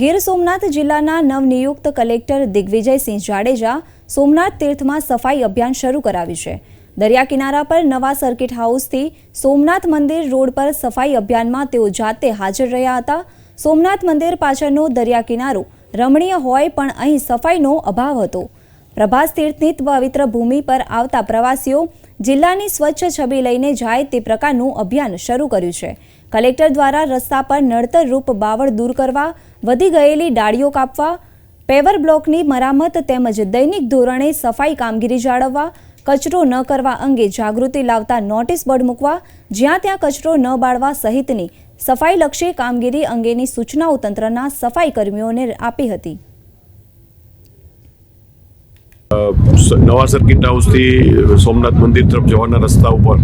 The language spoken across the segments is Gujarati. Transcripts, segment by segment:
ગીર સોમનાથ જિલ્લાના નવનિયુક્ત કલેક્ટર દિગ્વિજયસિંહ જાડેજા સોમનાથ તીર્થમાં સફાઈ અભિયાન શરૂ કરાવ્યું છે. દરિયા કિનારા પર નવા સર્કિટ હાઉસથી સોમનાથ મંદિર રોડ પર સફાઈ અભિયાનમાં તેઓ જાતે હાજર રહ્યા હતા. સોમનાથ મંદિર પાછળનો દરિયા કિનારો રમણીય હોય પણ અહીં સફાઈનો અભાવ હતો. પ્રભાસ તીર્થની પવિત્ર ભૂમિ પર આવતા પ્રવાસીઓ જિલ્લાની સ્વચ્છ છબી લઈને જાય તે પ્રકારનું અભિયાન શરૂ કર્યું છે. કલેક્ટર દ્વારા રસ્તા પર નડતરરૂપ બાવળ દૂર કરવા, વધી ગયેલી ડાળીઓ કાપવા, પેવર બ્લોકની મરામત તેમજ દૈનિક ધોરણે સફાઈ કામગીરી જાળવવા, કચરો ન કરવા અંગે જાગૃતિ લાવતા નોટિસ બોર્ડ મૂકવા, જ્યાં ત્યાં કચરો ન બાળવા સહિતની સફાઈલક્ષી કામગીરી અંગેની સૂચનાઓ તંત્રના સફાઈ કર્મીઓને આપી હતી. નવા સર્કિટ હાઉસથી સોમનાથ મંદિર તરફ જવાના રસ્તા ઉપર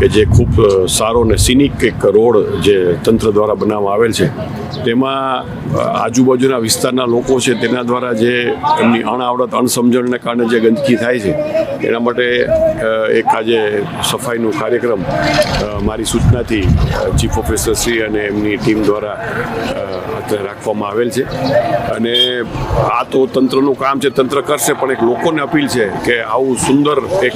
કે જે ખૂબ સારો ને સિનિક એક રોડ જે તંત્ર દ્વારા બનાવવામાં આવેલ છે, તેમાં આજુબાજુના વિસ્તારના લોકો છે તેના દ્વારા જે એમની અણાવડત અણસમજણને કારણે જે ગંદકી થાય છે, એના માટે એક આજે સફાઈનો કાર્યક્રમ મારી સૂચનાથી ચીફ ઓફિસર શ્રી અને એમની ટીમ દ્વારા રાખવામાં આવેલ છે. અને આ તો તંત્રનું કામ છે, તંત્ર કરશે, પણ એક લોકોને અપીલ છે કે આવું સુંદર એક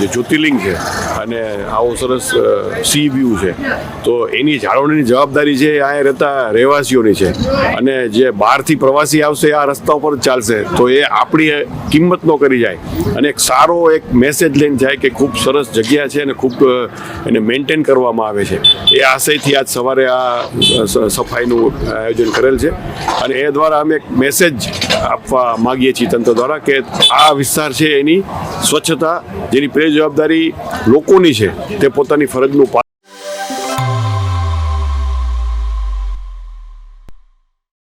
જે જ્યોતિર્લિંગ છે અને આવો સરસ સી વ્યૂ છે. તો એની જાળવણીની જવાબદારી છે અહીંયા રહેતા રહેવાસીઓની છે. અને જે બહારથી પ્રવાસી આવશે, આ રસ્તા ઉપર ચાલશે. તો એ આપણી કિંમત ન કરી જાય. અને એક સારો એક મેસેજ લઈને જાય કે ખૂબ સરસ જગ્યા છે અને ખૂબ એને મેન્ટેન કરવામાં આવે છે. એ આશયથી આજ સવારે આ સ- આયોજન કરેલ છે. અને એ દ્વારા અમે એક મેસેજ આપવા માગીએ છીએ તંત્ર દ્વારા કે આ વિસ્તાર છે એની સ્વચ્છતા, જેની પ્રે જવાબદારી લોકોની છે, તે પોતાની ફરજનું